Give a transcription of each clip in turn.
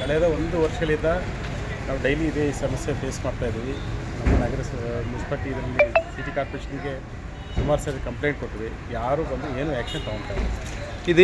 ಕಳೆದ ಒಂದು ವರ್ಷಗಳಿಂದ ನಾವು ಡೈಲಿ ಇದೇ ಸಮಸ್ಯೆ ಫೇಸ್ ಮಾಡ್ತಾ ಇದ್ದೀವಿ. ನಮ್ಮ ನಗರ ಮುನ್ಸಿಪಾಲ್ಟಿ ಇದರಲ್ಲಿ ಸಿಟಿ ಕಾರ್ಪೊರೇಷನ್ಗೆ ಸುಮಾರು ಸರಿ ಕಂಪ್ಲೇಂಟ್ ಕೊಟ್ಟಿವಿ ಯಾರೂ ಬಂದು ಏನು ಆ್ಯಕ್ಷನ್ ತೊಗೊಳ್ತಾ ಇಲ್ಲ ಇದು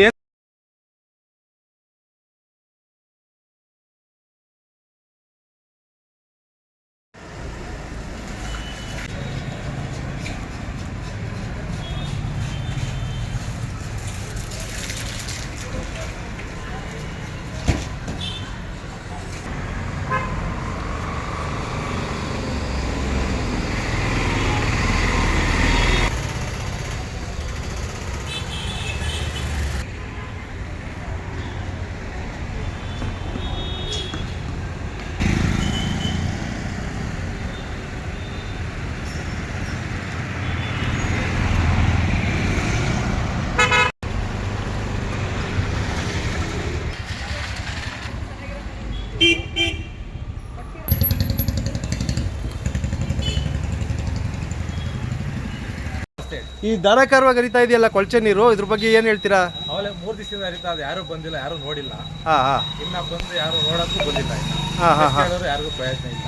ಈ ದರ ಕರ್ವ ಗರಿತಾ ಇದೆಯಲ್ಲ ಕೊಳಚೆ ನೀರು ಇದ್ರ ಬಗ್ಗೆ ಏನು ಹೇಳ್ತೀರಾ? ಅವಲೇ ಮೂರು ದಿವಸದಿಂದ ಹರಿತಾ ಅದು ಯಾರು ಬಂದಿಲ್ಲ ಯಾರು ನೋಡಿಲ್ಲ. ಹಾಂ ಹಾಂ. ಇನ್ನ ಬಂದು ಯಾರು ನೋಡೋಕ್ಕೂ ಬಂದಿಲ್ಲ ಹಾಂ ಹಾಂ ಯಾರಿಗೂ ಪ್ರಯತ್ನ ಇಲ್ಲ.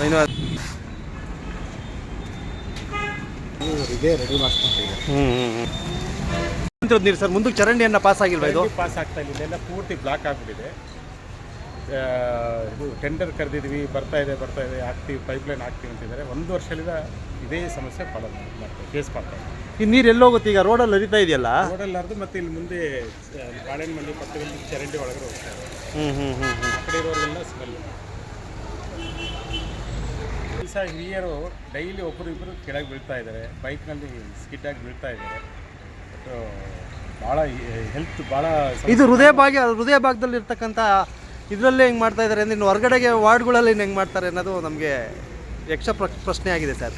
ಧನ್ಯವಾದ ಇದೇ ರೆಡಿ ನೀರು ಸರ್ ಮುಂದಕ್ಕೆ ಚರಂಡಿಯನ್ನ ಪಾಸ್ ಆಗಿಲ್ವಾ ಇದು? ಪಾಸ್ ಆಗ್ತಾ ಇಲ್ಲ ಎಲ್ಲ ಪೂರ್ತಿ ಬ್ಲಾಕ್ ಆಗಿಬಿಟ್ಟಿದೆ. ಇದು ಟೆಂಡರ್ ಕರೆದಿದ್ವಿ ಬರ್ತಾ ಇದೆ ಬರ್ತಾ ಇದೆ ಹಾಕ್ತೀವಿ ಪೈಪ್ಲೈನ್ ಹಾಕ್ತೀವಿ ಅಂತಿದ್ದಾರೆ ಒಂದು ವರ್ಷದಿಂದ ಇದೇ ಸಮಸ್ಯೆ ಫಾಲೋ ಮಾಡ್ತೀವಿ ಫೇಸ್ ಮಾಡ್ತಾ ಇದ್ದೀವಿ ಈ ನೀರು ಎಲ್ಲೋಗುತ್ತೆ ಈಗ ರೋಡಲ್ಲಿ ಹರಿತಾ ಇದೆಯಲ್ಲ? ರೋಡಲ್ಲಿ ಹರಿದು ಮತ್ತೆ ಇಲ್ಲಿ ಮುಂದೆ ಬಾಳೆಹಣ್ಣು ಪಕ್ಕದಲ್ಲಿ ಚರಂಡಿ ಒಳಗಡೆ ಹೋಗ್ತಾರೆ ಹ್ಞೂ ಹ್ಞೂ ಹ್ಞೂ ಹ್ಞೂ ಆ ಕಡೆ ಇರೋರೆಲ್ಲ ಸ್ಮೆಲ್ ಸಹ ಹಿರಿಯರು ಡೈಲಿ ಒಬ್ಬರು ಇಬ್ಬರು ಕೆಳಗೆ ಬೀಳ್ತಾ ಇದ್ದಾರೆ ಬೈಕ್ನಲ್ಲಿ ಸ್ಕಿಡ್ಡಾಗಿ ಬೀಳ್ತಾ ಇದ್ದಾರೆ ಬಟ್ ಭಾಳ ಹೆಲ್ತ್ ಭಾಳ ಇದು ಹೃದಯ ಭಾಗ ಹೃದಯ ಭಾಗದಲ್ಲಿ ಇರ್ತಕ್ಕಂಥ ಇದರಲ್ಲೇ ಹೆಂಗೆ ಮಾಡ್ತಾ ಇದ್ದಾರೆ ಅಂದರೆ ಇನ್ನು ಹೊರಗಡೆಗೆ ವಾರ್ಡ್ಗಳಲ್ಲಿ ಹೆಂಗೆ ಮಾಡ್ತಾರೆ ಅನ್ನೋದು ನಮಗೆ ಯಕ್ಷ ಪ್ರ ಪ್ರಶ್ನೆ ಆಗಿದೆ ಸರ್.